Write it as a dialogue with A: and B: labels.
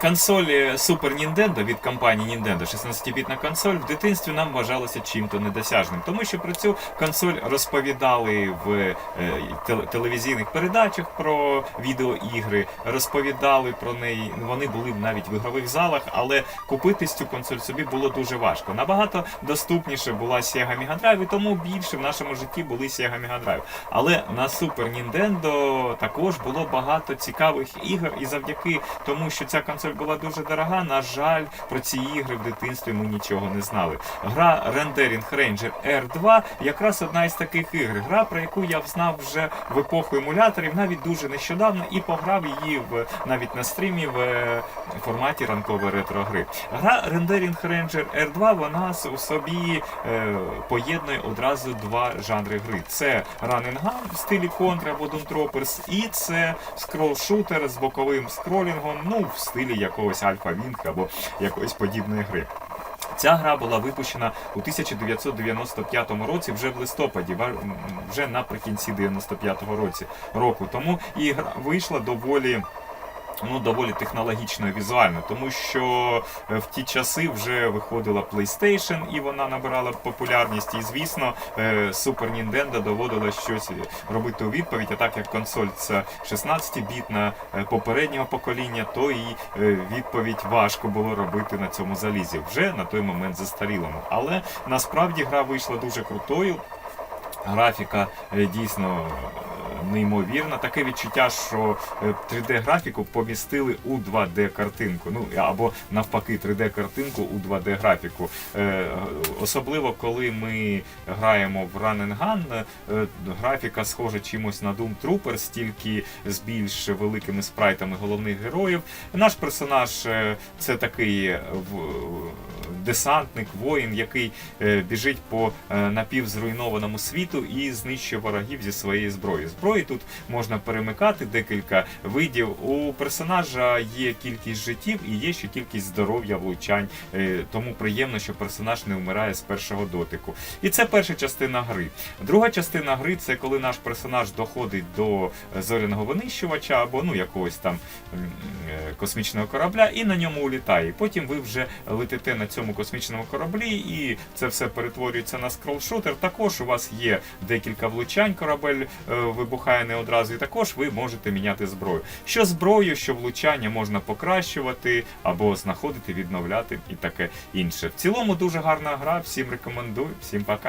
A: Консоль Super Nintendo від компанії Nintendo, 16-бітна консоль, в дитинстві нам вважалося чим-то недосяжним, тому що про цю консоль розповідали в е, телевізійних передачах про відеоігри, розповідали про неї. Вони були навіть в ігрових залах, але купити цю консоль собі було дуже важко. Набагато доступніше була Sega Mega Drive, і тому більше в нашому житті були Sega Mega Drive. Але на Super Nintendo також було багато цікавих ігор, і завдяки тому, що ця консоль була дуже дорога, на жаль, про ці ігри в дитинстві ми нічого не знали. Гра Rendering Ranger R2 якраз одна із таких ігр. Гра, про яку я знав вже в епоху емуляторів, навіть дуже нещодавно, і пограв її в навіть на стрімі в е, форматі ранкової ретро-гри. Гра Rendering Ranger R2 вона у собі е, поєднує одразу два жанри гри. Це Gun в стилі Contra або Doom Troopers, і це скрол-шутер з боковим скролінгом, ну в стилі якогось альфа Вінг або якоїсь подібної гри. Ця гра була випущена у 1995 році, вже в листопаді, вже наприкінці 95-го році року. Тому і гра вийшла доволі. Ну, доволі технологічно і візуально, тому що е, в ті часи вже виходила PlayStation і вона набирала популярність. І звісно, е, Super Nintendo доводила щось робити у відповідь. А так як консоль це 16-бітна е, попереднього покоління, то і відповідь важко було робити на цьому залізі вже на той момент застарілому. Але насправді гра вийшла дуже крутою. Графіка дійсно неймовірна. Таке відчуття, що 3D-графіку помістили у 2D-картинку. Ну або навпаки, 3D-картинку у 2D-графіку. Е, Особливо коли ми граємо в Run and Gun, е, графіка схожа чимось на Doom Troopers, тільки з більш великими спрайтами головних героїв. Наш персонаж е, це такий е, в- десантник, воїн, який е, біжить по е, напівзруйнованому світу і знищує ворогів зі своєї зброї. Зброї тут можна перемикати декілька видів. У персонажа є кількість життів і є ще кількість здоров'я, влучань. Е, Тому приємно, що персонаж не вмирає з першого дотику. І це перша частина гри. Друга частина гри це коли наш персонаж доходить до зоряного винищувача або ну якогось там космічного корабля і на ньому улітає. Потім ви вже летите на цьому космічному кораблі, і це все перетворюється на скролшутер. Також у вас є декілька влучань, корабель е, вибухає не одразу, і також ви можете міняти зброю. Що зброю, що влучання можна покращувати або знаходити, відновляти і таке інше. В цілому дуже гарна гра. Всім рекомендую, всім пока.